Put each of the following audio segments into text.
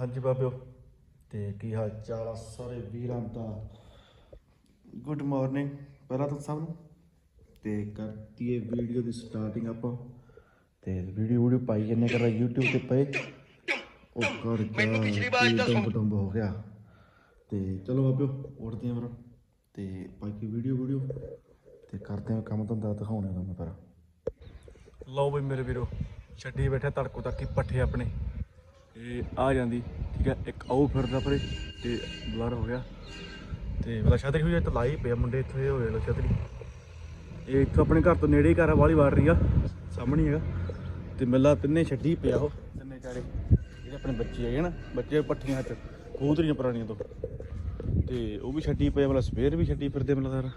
ਹਾਂਜੀ ਬਾਬਿਓ। ਤੇ ਕੀ ਹਾਲ ਚਾਲ ਆ ਸਾਰੇ ਵੀਰਾਂ ਦਾ? ਗੁੱਡ ਮਾਰਨਿੰਗ ਪਹਿਲਾਂ ਤਾਂ ਸਭ ਨੂੰ। ਤੇ ਕਰਤੀ ਇਹ ਵੀਡੀਓ ਦੀ ਸਟਾਰਟਿੰਗ ਆਪਾਂ। ਤੇ ਵੀਡੀਓ ਵੀਡੀਓ ਪਾਈ ਜੰਨੇ ਕਰ YouTube ਤੇ ਪਏ। ਉਹ ਕਰ ਮੈਨੂੰ ਪਿਛਲੀ ਵਾਰ ਦਾ ਟੰਬ ਹੋ ਗਿਆ। ਤੇ ਚਲੋ ਬਾਬਿਓ ਉੱਠਦੇ ਆਂ ਫਿਰ। ਤੇ ਬਾਕੀ ਵੀਡੀਓ ਵੀਡੀਓ। ਤੇ ਕਰਦੇ ਆਂ ਕੰਮ ਧੰਦਾ ਦਿਖਾਉਣੇ ਤੁਹਾਨੂੰ ਫਿਰ। ਲਓ ਬਈ ਮੇਰੇ ਵੀਰੋ ਛੱਡੀ ਬੈਠੇ ਤੜਕੋ ਤੱਕ ਹੀ ਪੱਠੇ ਆਪਣੇ। ਇਹ ਆ ਜਾਂਦੀ, ਠੀਕ ਹੈ, ਇੱਕ ਆਉ ਫਿਰਦਾ ਪਰੇ ਤੇ ਬਲਰ ਹੋ ਗਿਆ। ਤੇ ਮਤਲਬ ਛਤਰੀ ਹੋਈ ਤਾਂ ਲਾਈ ਪਿਆ ਮੁੰਡੇ ਇੱਥੇ ਹੋਏ ਲੋ ਛਤਰੀ। ਇਹ ਇੱਥੋਂ ਆਪਣੇ ਘਰ ਤੋਂ ਨੇੜੇ ਹੀ ਘਰ ਆ, ਵਾਲੀ ਵਾੜ ਰਹੀ ਆ, ਸਾਹਮਣੇ ਹੈਗਾ। ਤੇ ਮਿੱਲਾ ਤਿੰਨੇ ਛੱਡੀ ਪਿਆ ਉਹ। ਤਿੰਨੇ ਚਾਰੇ, ਜਿਹੜੇ ਆਪਣੇ ਬੱਚੇ ਹੈਗੇ ਨਾ, ਬੱਚੇ ਪੱਠੀਆਂ ਚ ਕਬੂਤਰੀਆਂ ਪੁਰਾਣੀਆਂ ਤੋਂ। ਤੇ ਉਹ ਵੀ ਛੱਡੀ ਪਿਆ ਮਤਲਬ ਸਵੇਰ ਵੀ ਛੱਡੀ ਫਿਰਦੇ ਮਤਲਬ ਯਾਰ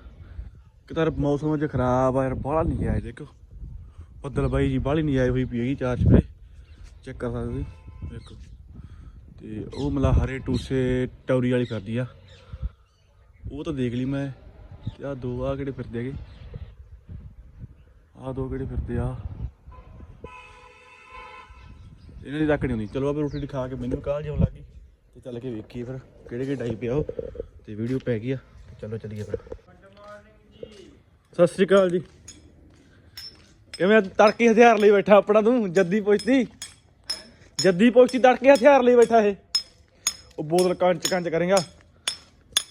ਕਿਤਾਰ ਮੌਸਮ ਅੱਜ ਖਰਾਬ ਆ, ਯਾਰ ਬਾਹਲਾ ਨਹੀਂ ਆਇਆ ਦੇਖੋ। ਬੱਦਲ ਬਾਈ ਜੀ ਬਾਹਲੀ ਨਹੀਂ ਆਈ ਹੋਈ ਪਈ ਹੈਗੀ ਚਾਰ ਚਪੇ ਚੈੱਕ ਕਰ ਸਕਦੇ ਹੋ ਤੇ ਉਹ ਮਲਾ ਹਰੇ ਟੂਸੇ ਟੌਰੀ ਵਾਲੀ ਫਿਰਦੀ ਆ। ਉਹ ਤਾਂ ਦੇਖ ਲਈ ਮੈਂ। ਤੇ ਆ ਦੋ ਆ ਕਿਹੜੇ ਫਿਰਦੇ ਹੈਗੇ? ਆ ਦੋ ਕਿਹੜੇ ਫਿਰਦੇ ਆ? ਇਹਨਾਂ ਦੀ ਤੱਕ ਨਹੀਂ ਹੁੰਦੀ। ਚਲੋ ਆਪਾਂ ਰੋਟੀ ਦਿਖਾ ਕੇ ਮੈਨੂੰ ਕਾਲ ਜਿਉਂ ਲੱਗੀ ਤੇ ਚੱਲ ਕੇ ਵੇਖੀਏ ਫਿਰ ਕਿਹੜੇ ਕਿਹੜੇ ਡਾਈ ਪਿਆ ਉਹ। ਤੇ ਵੀਡੀਓ ਪੈ ਗਈ ਆ। ਚਲੋ ਚੱਲੀਏ ਫਿਰ। ਸਤਿ ਸ੍ਰੀ ਅਕਾਲ ਜੀ। ਕਿਵੇਂ ਅੱਜ ਤੜਕੇ ਹਥਿਆਰ ਲਈ ਬੈਠਾ ਆਪਣਾ ਤੂੰ? ਜੱਦੀ ਪੁੱਛਦੀ ਜੱਦੀ ਪੁੱਛਦੀ ਤੜਕੇ ਹਥਿਆਰ ਲਈ ਬੈਠਾ ਇਹ। ਉਹ ਬੋਤਲ ਕੰਚ ਕੰਚ ਕਰੇਗਾ।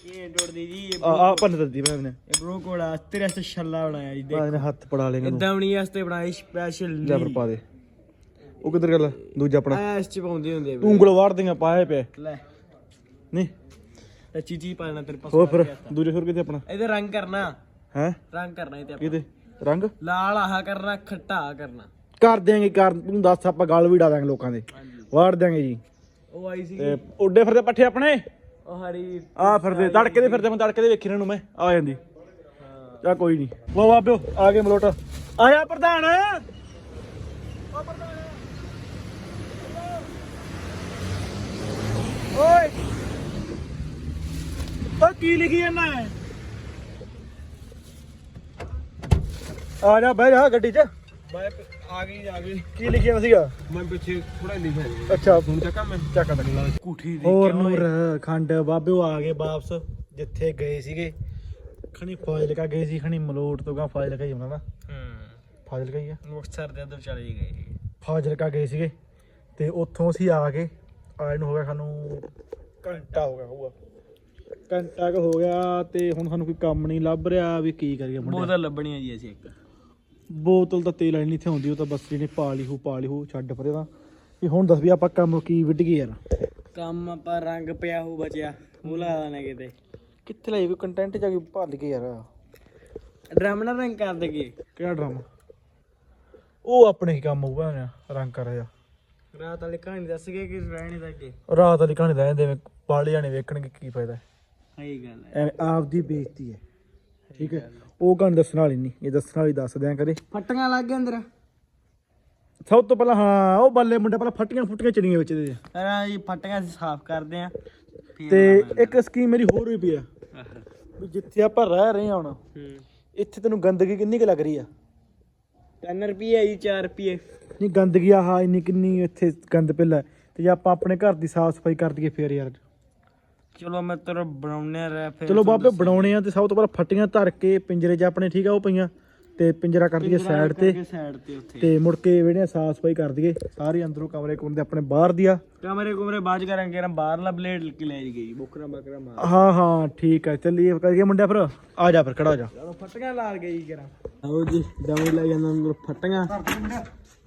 ਇਹ ਡੋੜਦੀ ਜੀ ਇਹ ਆ ਆ ਪੰਨ ਦਿੱਤੀ ਮੈਂ ਇਹ ਬ్రో ਕੋੜਾ ਤੇਰੇ ਵਾਸਤੇ ਛੱਲਾ ਬਣਾਇਆ ਜੀ ਆ ਦੇਖ ਇਹਨੇ ਹੱਥ ਪੜਾ ਲੇਗਾ ਨੂੰ ਦਮਣੀ ਵਾਸਤੇ ਬਣਾਈ ਸਪੈਸ਼ਲ ਜਬਰ ਪਾ ਦੇ। ਉਹ ਕਿੱਧਰ ਗੱਲ ਦੂਜਾ ਆਪਣਾ। ਐਸ ਚ ਪਾਉਂਦੇ ਹੁੰਦੇ ਤੂੰ ਉਂਗਲ ਵਾੜ ਦੇਗਾ ਪਾਏ ਪਏ ਲੈ। ਨਹੀਂ। ਇਹ ਚੀਚੀ ਪਾਣਾ ਤੇਰੇ ਪਾਸ ਹੋਰ ਫਿਰ ਦੂਜੇ ਸੁਰ ਕਿਤੇ ਆਪਣਾ? ਇਹਦੇ ਰੰਗ ਕਰਨਾ। ਹੈ? ਰੰਗ ਕਰਨਾ ਇਹ ਤੇ ਆਪਾਂ। ਕਿਤੇ ਰੰਗ? ਲਾਲ ਆਹ ਕਰਨਾ ਖੱਟਾ ਆਹ ਕਰਨਾ। ਕਰ ਦਿਆਂਗੇ ਕਰ ਤੂੰ ਦੱਸ ਆਪਾਂ ਗਲ ਵੀ ਡਾ ਦਾਂਗੇ ਲੋਕਾਂ ਦੇ। ਵਾੜ ਦਿਆਂਗੇ ਜੀ। ਉਹ ਆਈ ਸੀ ਤੇ ਉੱਡੇ ਫਿਰਦੇ ਪੱਠੇ ਆਪਣੇ? ਉਹ ਹਰੀ ਆ ਫਿਰਦੇ ਤੜਕੇ ਦੇ ਫਿਰਦੇ ਮੈਂ ਤੜਕੇ ਦੇ ਵੇਖੀ ਇਹਨਾਂ ਨੂੰ ਮੈਂ ਆ ਜਾਂਦੀ। ਚਾ ਕੋਈ ਨਹੀਂ ਲੋ ਬਾਬਿਓ ਆ ਗਏ ਮਲੋਟ। ਆਇਆ ਪ੍ਰਧਾਨ। ਓਏ। ਓ ਕੀ ਲਿਖੀ ਜਾਂਦਾ ਹੈ? ਆ ਜਾ ਬਹਿ ਜਾ ਗੱਡੀ 'ਚ। ਮੈਂ ਆ ਗਈ ਆ ਗਈ। ਕੀ ਲਿਖਿਆ ਸੀਗਾ? ਮੈਂ ਪਿੱਛੇ ਥੋੜਾ ਲਿਖਿਆ ਅੱਛਾ। ਹੁਣ ਚੱਕਾ ਮੈਂ? ਚੱਕ ਤੱਕ ਕੁਠੀ ਹੋਰ ਨੂਰ ਖੰਡ ਬਾਬਿਓ ਆ ਗਏ ਵਾਪਸ ਜਿੱਥੇ ਗਏ ਸੀਗੇ। ਖਣੀ ਫਾਜ਼ਿਲਕਾ ਗਏ ਸੀ ਖਣੀ ਮਲੋਟ ਤੋਂ ਗਾ ਫਾਜ਼ਿਲਕਾ ਹੀ ਹੁੰਦਾ ਨਾ। ਹੂੰ। ਫਾਜ਼ਿਲਕਾ ਹੀ ਆ। ਮੁਕਤਸਰ ਦੇ ਅੰਦਰ ਚਲੇ ਗਏ। ਫਾਜ਼ਿਲਕਾ ਗਏ ਸੀਗੇ। ਤੇ ਉੱਥੋਂ ਅਸੀਂ ਆ ਗਏ। ਆਏ ਨੂੰ ਹੋ ਗਿਆ ਸਾਨੂੰ ਘੰਟਾ ਹੋ ਗਿਆ ਹੋਊਗਾ। ਘੰਟਾ ਕੁ ਹੋ ਗਿਆ ਤੇ ਹੁਣ ਸਾਨੂੰ ਕੋਈ ਕੰਮ ਨਹੀਂ ਲੱਭ ਰਿਹਾ ਵੀ ਕੀ ਕਰੀਏ ਮੁੰਡੇ ਬੋਤਲ ਲੱਭਣੀ ਹੈ ਜੀ ਅਸੀਂ ਇੱਕ। ਬੋਤਲ ਤਾਂ ਤੇਲ ਵਾਲੀ ਨਹੀਂ ਇੱਥੇ ਹੁੰਦੀ ਉਹ ਤਾਂ ਬਸ ਜਿਹਨੇ ਪਾ ਲਈ ਹੋ ਪਾ ਲਈ ਹੋ ਛੱਡ ਪਰੇ ਤਾਂ। ਵੀ ਹੁਣ ਦੱਸ ਵੀ ਆਪਾਂ ਕੰਮ ਕੀ ਵਿੱਢ ਗਏ ਯਾਰ। ਕੰਮ ਆਪਾਂ ਰੰਗ ਪਿਆ ਹੋ ਬਚਿਆ ਉਹ ਲਾ ਦੇਣਾ ਕਿਤੇ। ਕਿੱਥੇ ਲਈ ਕੋਈ ਕੰਟੈਂਟ ਜਾ ਕੇ ਭੱਲ ਕੇ ਯਾਰ। ਡਰਮ ਨਾਲ ਰੰਗ ਕਰ ਦੇਗੇ ਕਿਹੜਾ ਡਰਾਮਾ? ਉਹ ਆਪਣੇ ਹੀ ਕੰਮ ਹੋਊਗਾ ਨਾ ਰੰਗ ਕਰ ਰਿਹਾ। ਰਾਤ ਵਾਲੀ ਕਹਾਣੀ ਦੱਸ ਗਏ ਕਿ ਰਹਿਣੇ ਦਾ ਅੱਗੇ ਰਾਤ ਵਾਲੀ ਕਹਾਣੀ ਦਾ ਐਂਦੇ ਪਾਲੇ ਜਾਣੇ ਵੇਖਣਗੇ ਕੀ ਫਾਇਦਾ। ਸਹੀ ਗੱਲ ਹੈ। ਐਵੇਂ ਆਪ ਦੀ ਬੇਇੱਜ਼ਤੀ ਹੈ। ਠੀਕ ਹੈ। ਉਹ ਕਹਾਣੀ ਦੱਸਣ ਵਾਲੀ ਨਹੀਂ ਇਹ ਦੱਸਣ ਵਾਲੀ ਦੱਸ ਦਿਆਂ ਕਰੇ ਫਟੀਆਂ ਲੱਗ ਗਏ ਅੰਦਰ। ਸਭ ਤੋਂ ਪਹਿਲਾਂ ਹਾਂ ਉਹ ਬੱਲੇ ਮੁੰਡੇ ਪਹਿਲਾਂ ਫੱਟੀਆਂ ਫੁੱਟੀਆਂ ਚੜੀਆਂ ਵਿੱਚ ਦੇ ਅਰਾਂ ਜੀ ਫਟੀਆਂ ਅਸੀਂ ਸਾਫ਼ ਕਰਦੇ ਆ ਤੇ ਇੱਕ ਸਕੀਮ ਮੇਰੀ ਹੋਰ ਵੀ ਪਈ ਆ। ਵੀ ਜਿੱਥੇ ਆਪਾਂ ਰਹਿ ਰਹੇ ਹਾਂ ਹੁਣ ਹੂੰ। ਇੱਥੇ ਤੈਨੂੰ ਗੰਦਗੀ ਕਿੰਨੀ ਕੁ ਲੱਗ ਰਹੀ ਆ? 3 ਰੁਪਏ ਜੀ 4 ਰੁਪਏ ਨਹੀਂ ਗੰਦਗੀ ਆਹ ਇੰਨੀ ਕਿੰਨੀ ਇੱਥੇ ਗੰਦ ਪਿੱਲਾ ਹੈ। ਤੇ ਜੇ ਆਪਾਂ ਆਪਣੇ ਘਰ ਦੀ ਸਾਫ਼ ਸਫ਼ਾਈ ਕਰ ਦਈਏ ਫੇਰ ਯਾਰ। ਚਲੋ ਮੈਂ ਤੇਰਾ ਬਣਾਉਣੇ ਰਹਿ ਫਿਰ ਚਲੋ ਬਾਬੇ ਬਣਾਉਣੇ ਆ ਤੇ ਸਭ ਤੋਂ ਪਹਿਲਾਂ ਫੱਟੀਆਂ ਧਰ ਕੇ ਪਿੰਜਰੇ 'ਚ ਆਪਣੇ ਠੀਕ ਆ ਉਹ ਪਈਆਂ ਤੇ ਪਿੰਜਰਾ ਕਰ ਦਈਏ ਸਾਈਡ ਤੇ। ਸਾਈਡ ਤੇ ਉੱਥੇ। ਤੇ ਮੁੜ ਕੇ ਜਿਹੜੇ ਸਾਫ਼ ਸਫ਼ਾਈ ਕਰ ਦਈਏ। ਸਾਰੇ ਅੰਦਰੋਂ ਕਮਰੇ ਕੁਮਰੇ ਆਪਣੇ ਬਾਹਰ ਦੀ ਆ। ਕਮਰੇ ਕੁਮਰੇ ਬਾਜ ਕਰਾਂਗੇ ਨਾ ਬਾਹਰਲਾ ਬਲੇਡ ਕੇ ਲੈ ਗਈ ਬੋਕਰਾ ਬੱਕਰਾ ਮਾਰ। ਹਾਂ ਹਾਂ ਠੀਕ ਆ ਚੱਲੀਏ ਕਰੀਏ ਮੁੰਡਿਆ ਫਿਰ। ਆ ਜਾ ਫਿਰ ਖੜਾ ਹੋ ਜਾ। ਚਲੋ ਫਟੀਆਂ ਲਾ ਗਈ ਕਰਾਂ। ਆਓ ਜੀ ਦਵੇਂ ਲੈ ਜਾਂਦਾ ਅੰਦਰ ਫਟੀਆਂ।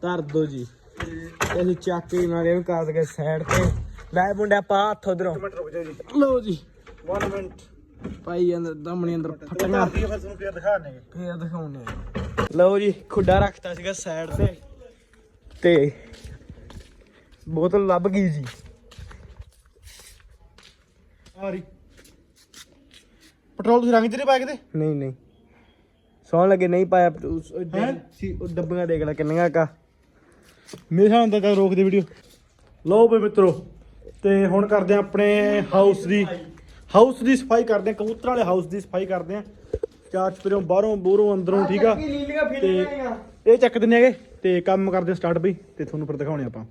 ਧਰ ਦੋ ਜੀ। ਤੇ ਅਸੀਂ ਚੱਕ ਕੇ ਨਾਲੇ ਕਰ ਦਗੇ ਸਾਈਡ ਤੇ। ਲੈ ਮੁੰਡਿਆ ਪਾ ਹੱਥ ਉਧਰੋਂ। ਰੁਕ ਜਾ ਜੀ। ਲਓ ਜੀ। 1 ਮਿੰਟ ਪਾਈ ਅੰਦਰ ਦਮਣੀ ਅੰਦਰ ਫਟੀਆਂ। ਫਿਰ ਤੁਹਾਨੂੰ ਫੇਰ ਦਿਖਾਣੇ ਫੇਰ ਦਿਖਾਉਣੇ। ਲਓ ਜੀ ਖੁੱਡਾ ਰੱਖਤਾ ਸੀਗਾ ਸਾਈਡ ਤੇ। ਤੇ ਬੋਤਲ ਲੱਭ ਗਈ ਜੀ। ਆ ਰਹੀ। ਪੈਟਰੋਲ ਤੁਸੀਂ ਰੰਗ ਚ ਨਹੀਂ ਪਾਇਆ ਕਿਤੇ? ਨਹੀਂ ਨਹੀਂ। ਸੌਣ ਲੱਗੇ ਨਹੀਂ ਪਾਇਆ। ਉਸ- ਉਹ ਸੀ ਉਹ ਡੱਬੀਆਂ ਦੇਖ ਲੈ ਕਿੰਨੀਆਂ ਕਾ। ਮੇਰੇ ਨਾਲ ਤਾਂ ਰੋਕ ਦੇ ਵੀਡੀਓ ਲਓ ਬਈ ਮਿੱਤਰੋ। ਤੇ ਹੁਣ ਕਰਦੇ ਆ ਆਪਣੇ ਹਾਊਸ ਦੀ ਹਾਊਸ ਦੀ ਸਫ਼ਾਈ ਕਰਦੇ ਆ ਕਬੂਤਰ ਵਾਲੇ ਹਾਊਸ ਦੀ ਸਫ਼ਾਈ ਕਰਦੇ ਆ ਚਾਰ ਚਪਰਿਓਂ ਬਾਹਰੋਂ ਬੂਹਰੋਂ ਅੰਦਰੋਂ ਠੀਕ ਆ? ਤੇ ਇਹ ਚੱਕ ਦਿੰਨੇ ਹੈਗੇ ਤੇ ਕੰਮ ਕਰਦੇ ਸਟਾਰਟ ਬਈ ਤੇ ਤੁਹਾਨੂੰ ਫਿਰ ਦਿਖਾਉਣੇ ਆਪਾਂ।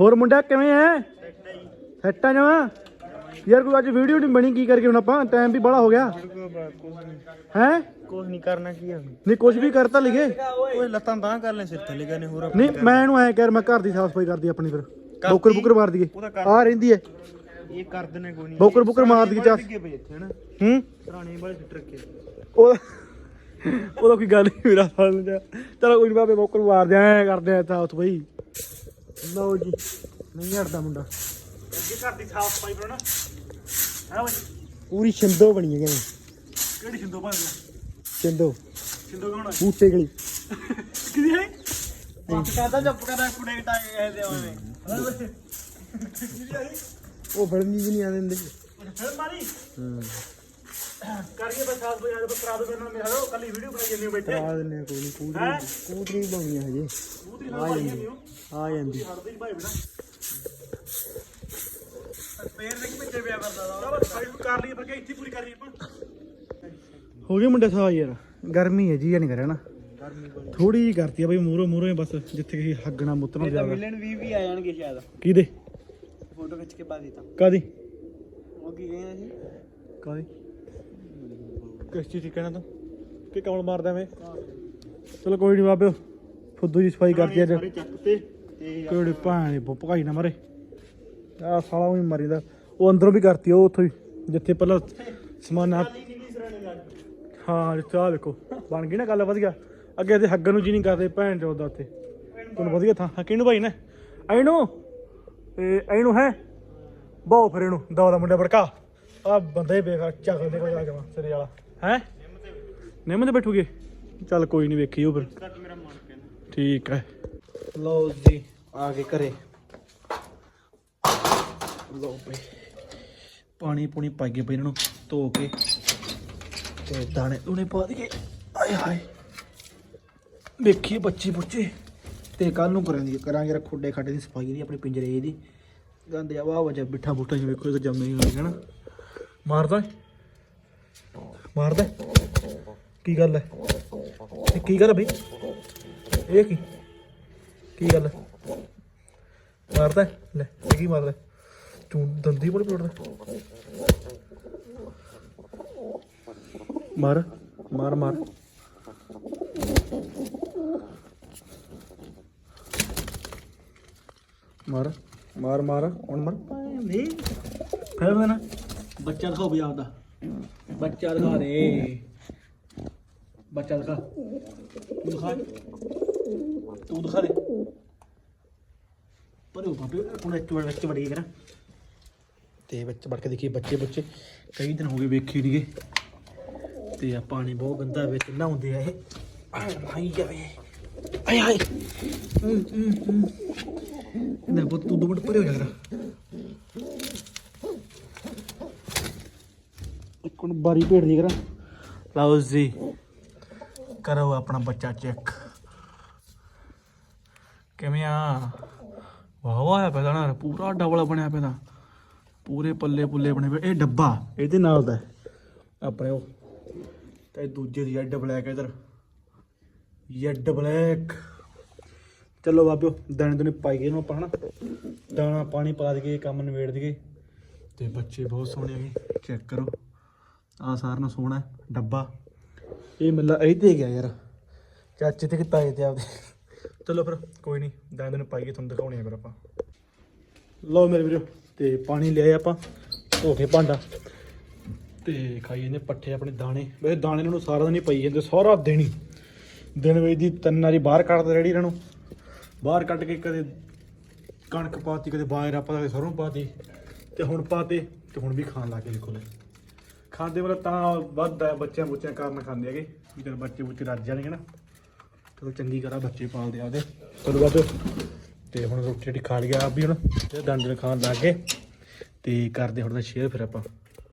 ਹੋਰ ਮੁੰਡਾ ਕਿਵੇਂ ਐ? ਸੈੱਟਾਂ ਜਾਵਾਂ ਯਾਰ ਕੋਈ ਅੱਜ ਵੀਡੀਓ ਨਹੀਂ ਬਣੀ ਕੀ ਕਰਕੇ ਹੁਣ ਆਪਾਂ? ਟਾਈਮ ਵੀ ਬੜਾ ਹੋ ਗਿਆ। ਹੈ? ਕੁਝ ਨਹੀਂ ਕਰਨਾ ਕੀ ਆ ਨਹੀਂ ਕੁਝ ਵੀ ਕਰਤਾ ਲਿਖੇ। ਓਏ ਲੱਤਾਂ ਬਾਹਾਂ ਕਰ ਲੈ ਸਿਰ ਥੱਲੇ ਕਰਨੇ ਹੋਰ ਨਹੀਂ ਮੈਂ ਇਹਨੂੰ ਐ ਕਰ ਮੈਂ ਘਰ ਦੀ ਸਾਫ਼ ਸਫ਼ਾਈ ਕਰਦੀ ਆਪਣੀ ਫਿਰ। ਬੋਕਰ ਬੁਕਰ ਮਾਰ ਦਈਏ। ਉਹਦਾ ਕਰ ਆ ਰਹਿੰਦੀ ਐ। ਇਹ ਕਰ ਦਿੰਨੇ ਕੋਈ ਨਹੀਂ। ਬੋਕਰ ਬੁਕਰ ਮਾਰ ਦਈਏ ਇੱਥੇ ਹਨਾ? ਹੂੰ? ਪੁਰਾਣੇ ਵਾਲੇ ਫਿੱਟ ਰੱਖੇ। ਉਹ ਉਹਦਾ ਕੋਈ ਗੱਲ ਨਹੀਂ ਮੇਰਾ ਫਲ ਜਾ। ਚਲੋ ਕੋਈ ਨੀ ਬਾਬੇ ਬੋਕਰ ਮਾਰ ਦਿਆਂ ਐ ਕਰਦੇ ਆ ਤਾਂ ਉੱਥੇ ਬਈ। ਲਓ ਜੀ ਨਹੀਂ ਹਟਦਾ ਮੁੰਡਾ। ਅੱਗੇ ਘਰ ਦੀ ਸਾਫ਼ ਸਫ਼ਾਈ ਕਰੋ ਨਾ। ਹਾਂ ਬਈ? ਪੂਰੀ ਛਿੰਦੋ ਬਣੀ ਹੈ ਕਹਿੰਦੇ। ਕਿਹੜੀ ਸਿੰਦੋ ਭਾਵੇਂ। ਛਿੰਦੋ। ਸਿੰਦੋ ਕੌਣ ਹੈ ਬੂਟੇ ਗਲੀ। ਕਿਹਦੀ ਹੈ? ਕੁੜੇ ਟਾਂਗੇ ਗਏ ਤੇ ਉਹਨੇ ਉਹ ਫਿਲਮ ਜੀ ਨਹੀਂ ਆ ਦਿੰਦੇ ਫਿਰ ਮਾਰੀ? ਕਰੀਏ ਬਸ ਸਾਫ਼ ਸਫ਼ਾਈ ਅੱਜ ਕਰਾ ਦੋ ਮੇਰੇ ਨਾਲ। ਮੇਰਾ ਕੱਲੀ ਵੀਡੀਓ ਬਣਾਈ ਹੋ ਬੈਠੇ। ਆ ਦਿੰਨੇ ਆ ਕੋਈ ਨਹੀਂ ਕੂਦਰੀ ਹੈਂ? ਕੂਦਰੀ ਵੀ ਬਣਾਉਣੀ ਆ ਹਜੇ। ਨਾਲ ਭਾਈ ਜਾਂਦੇ। ਹੋ। ਆ ਜਾਂਦੀ। ਹੜਦੇ ਹੀ ਭਾਈ ਬਣਾ ਪੈਰ ਦੇ ਪਿੱਛੇ ਪਿਆ ਕਰਦਾ ਚਲੋ ਸਾਈਡ ਕਰ ਲਈਏ ਫਿਰ ਕਿ ਇੱਥੇ ਪੂਰੀ ਕਰ ਲਈਏ ਆਪਾਂ। ਹੋ ਗਏ ਮੁੰਡੇ ਸਵਾ ਯਾਰ। ਗਰਮੀ ਹੈ ਜੀ ਨਹੀਂ ਕਰਿਆ ਨਾ। ਥੋੜੀ ਜੀ ਕਰਤੀ ਆ ਬਈ ਮੂਰੋ ਮੂਰੋ ਬਸ ਜਿੱਥੇ ਕਿ ਹੱਗਣਾ ਮੁੱਤਣਾ ਜ਼ਿਆਦਾ। ਮਿਲਣ ਵੀ ਵੀ ਆ ਜਾਣਗੇ ਸ਼ਾਇਦ। ਕਿਹਦੇ? ਫੋਟੋ ਖਿੱਚ ਕੇ ਪਾ ਦਿੱਤਾ। ਕਾਦੀ ਉਹ ਕੀ ਕਹਿੰਦਾ ਸੀ? ਕਾਦੀ ਕਿਸ ਚੀਜ਼ ਦੀ ਕਹਿਣਾ ਤੂੰ? ਕਿ ਕੌਣ ਮਾਰਦਾ ਮੈਂ ਚਲੋ ਕੋਈ ਨਹੀਂ ਬਾਬਿਓ ਫੁੱਦੂ ਜੀ ਸਫ਼ਾਈ ਕਰਤੀ ਅੱਜ। ਸਾਰੇ ਚੱਕ ਤੇ ਤੇ ਕਿਹੜੇ ਭਾਣੇ ਭਕਾਈ ਨਾ ਮਾਰੇ। ਆ ਸਾਲਾ ਵੀ ਮਰੀਦਾ ਉਹ ਅੰਦਰੋਂ ਵੀ ਕਰਤੀ ਉਹ ਉੱਥੋਂ ਹੀ ਜਿੱਥੇ ਪਹਿਲਾਂ ਸਮਾਨ ਆ। ਹਾਂ ਜਿੱਥੇ ਆ ਦੇਖੋ ਬਣ ਗਈ ਨਾ ਗੱਲ ਵਧੀਆ। ਅੱਗੇ ਤੇ ਹੱਗਣ ਨੂੰ ਜੀ ਨਹੀਂ ਕਰਦੇ ਭੈਣ ਚੋਦਾ ਉੱਥੇ। ਤੁਹਾਨੂੰ ਵਧੀਆ ਥਾਂ। ਹਾਂ ਕਿਹਨੂੰ ਭਾਈ ਨੇ? ਐਨੂੰ ਤੇ ਐਨੂੰ ਹੈ? ਬਹੁ ਫਿਰ ਇਹਨੂੰ ਦਵਾ ਦਾ ਮੁੰਡਾ ਬੜਕਾ ਆ ਬੰਦਾ ਹੀ ਬੇਕਾਰ, ਚੱਕ ਦੇ ਕੋਈ ਆ ਜਾਵਾ ਸਿਰੇ ਵਾਲਾ। ਹੈ? ਨਿੰਮ ਤੇ ਬੈਠੂਗੇ? ਚੱਲ ਕੋਈ ਨਹੀਂ ਵੇਖੀ ਉਹ ਫਿਰ। ਠੀਕ ਹੈ। ਲਓ ਜੀ, ਆ ਕੇ ਘਰੇ। ਲਓ ਬਈ, ਪਾਣੀ ਪੂਣੀ ਪਾਈਏ ਬਈ ਇਹਨਾਂ ਨੂੰ, ਧੋ ਕੇ। ਤੇ ਦਾਣੇ ਦੂਣੇ ਪਾ ਦਈਏ। ਆਏ ਹਾਏ। ਵੇਖੀਏ ਬੱਚੇ ਬੁੱਚੇ। ਤੇ ਕੱਲ ਨੂੰ ਕਰਾਂਗੇ ਕਰਾਂਗੇ ਖੁੱਡੇ ਖਾਡੇ ਦੀ ਸਫ਼ਾਈ ਦੀ ਆਪਣੇ ਪਿੰਜਰੇ ਦੀ ਗੰਦੇ ਆ ਵਾਹ ਵਜਾ ਬਿੱਠਾ ਬੂਟਾ ਜਿਵੇਂ ਵੇਖੋ ਜੰਮੇ ਹੋਏ ਨਾ ਮਾਰਦਾ ਮਾਰਦਾ ਕੀ ਗੱਲ ਹੈ ਇਹ ਕੀ ਗੱਲ ਬਈ? ਇਹ ਕੀ? ਕੀ ਗੱਲ ਹੈ? ਮਾਰਦਾ ਲੈ, ਇਹ ਕੀ ਮਾਰਦਾ ਤੂੰ ਦੰਦੀ ਬੜ ਪੜਦਾ ਮਾਰ ਮਾਰ ਮਾਰ। ਮਾਰ ਮਾਰ ਮਾਰ, ਹੁਣ ਮਾਰ। ਨਹੀਂ ਫਿਰ ਨਾ। ਬੱਚਾ ਦਿਖਾਓ ਬਈ ਆਪਦਾ। ਬੱਚਾ ਦਿਖਾ ਦੇ। ਬੱਚਾ ਦਿਖਾ। ਤੂੰ ਦਿਖਾ। ਤੂੰ ਦਿਖਾ ਦੇ। ਪਰ ਉਹ ਬਾਬੇ, ਹੁਣ ਇੱਕ ਵਾਰ ਵਿੱਚ ਵੜੀ ਕਰਾਂ। ਤੇ ਵਿੱਚ ਵੜ ਕੇ ਦੇਖੀ ਬੱਚੇ ਬੱਚੇ। ਕਈ ਦਿਨ ਹੋ ਗਏ ਵੇਖੀ ਦੀਏ ਤੇ ਆ ਪਾਣੀ ਬਹੁਤ ਗੰਦਾ ਵਿੱਚ ਨਹਾਉਂਦੇ ਆ ਇਹ। ਆਏ ਭਾਈ ਜਾਵੇ ਆਏ ਆਏ ਇਹਦਾ ਬਹੁਤ ਤੂੰ ਦੋ ਮਿੰਟ ਪਰੇ ਹੋ ਜਾ ਕਰਾ ਇੱਕ ਨੂੰ ਬਾਰੀ ਭੇੜ ਦੀ ਕਰਾਂ। ਲਓ ਜੀ ਕਰੋ ਆਪਣਾ ਬੱਚਾ ਚੈੱਕ ਕਿਵੇਂ ਆ? ਵਾਹ ਵਾਹ ਆ ਪੈਦਾ ਨਾ ਪੂਰਾ ਡਬਲ ਬਣਿਆ ਪੈਦਾ ਪੂਰੇ ਪੱਲੇ ਪੁੱਲੇ ਬਣੇ ਪਏ। ਇਹ ਡੱਬਾ ਇਹਦੇ ਨਾਲ ਦਾ। ਆਪਣੇ ਉਹ ਤੇ ਦੂਜੇ ਦੀ ਜੈਡ ਬਲੈਕ ਇਧਰ। Z black. ਚਲੋ ਬਾਬਿਓ, ਦਾਣੇ ਦੁਨੇ ਪਾਈ ਗਏ ਇਹਨੂੰ ਆਪਾਂ ਹਨਾ। ਦਾਣਾ, ਪਾਣੀ ਪਾ ਦਈਏ, ਕੰਮ ਨਿਬੇੜ ਦਈਏ। ਤੇ ਬੱਚੇ ਬਹੁਤ ਸੋਹਣੇ ਹੈਗੇ ਚੈੱਕ ਕਰੋ। ਆ ਸਾਰਿਆਂ ਨੂੰ ਸੋਹਣਾ ਡੱਬਾ। ਇਹ ਮਿਲਾ ਇਹ ਤੇ ਗਿਆ ਯਾਰ, ਚਾਚੇ ਤੇ ਕਿਤਾ ਤੇ ਆਪਦੇ। ਚਲੋ ਫਿਰ, ਕੋਈ ਨਹੀਂ, ਦਾਣੇ ਨੂੰ ਪਾਈਏ ਤੁਹਾਨੂੰ ਦਿਖਾਉਣੇ ਆ ਫਿਰ ਆਪਾਂ। ਲਓ ਮੇਰੇ ਵੀਰੋ, ਤੇ ਪਾਣੀ ਲਿਆਏ ਆਪਾਂ, ਧੋ ਕੇ ਭਾਂਡਾ। ਤੇ ਖਾਈ ਜਾਂਦੇ ਪੱਠੇ ਆਪਣੇ ਦਾਣੇ। ਵੈਸੇ ਦਾਣੇ ਇਹਨਾਂ ਨੂੰ ਸਾਰਾ ਦਿਨ ਹੀ ਪਈ ਜਾਂਦੇ, ਸਾਰਾ ਦਿਨ ਹੀ। ਦਿਨ ਵਿੱਚ ਦੀ ਤਿੰਨ ਵਾਰੀ ਬਾਹਰ ਕੱਢਦੇ ਰੈਡੀ ਇਹਨਾਂ ਨੂੰ। ਬਾਹਰ ਕੱਢ ਕੇ ਕਦੇ ਕਣਕ ਪਾਤੀ, ਕਦੇ ਬਾਹਰ ਆਪਾਂ ਕਦੇ ਸਰੋਂ ਪਾਤੀ ਤੇ ਹੁਣ ਪਾਤੇ ਤੇ ਹੁਣ ਵੀ ਖਾਣ ਲੱਗੇ ਦੇਖੋ ਲੈ। ਖਾਂਦੇ ਵਾਲਾ ਤਾਂ ਵੱਧਦਾ ਬੱਚਿਆਂ ਬੁੱਚਿਆਂ ਕਾਰਨ ਖਾਂਦੇ ਹੈਗੇ। ਵੀ ਚਲ ਬੱਚੇ ਬੁੱਚੇ ਰੱਜ ਜਾਣਗੇ ਨਾ। ਚਲੋ ਚੰਗੀ ਕਰਾ ਬੱਚੇ ਪਾਲਦੇ ਆਦੇ ਚਲੋ ਬਾਅਦ ਤੇ ਹੁਣ ਰੋਟੀ ਰੋਟੀ ਖਾ ਲਿਆ ਆਪ ਵੀ ਹੁਣ। ਤੇ ਦੰਦ ਖਾਣ ਲੱਗ ਗਏ। ਤੇ ਕਰਦੇ ਹੁਣ ਦਾ ਸ਼ੇਅਰ ਫਿਰ ਆਪਾਂ।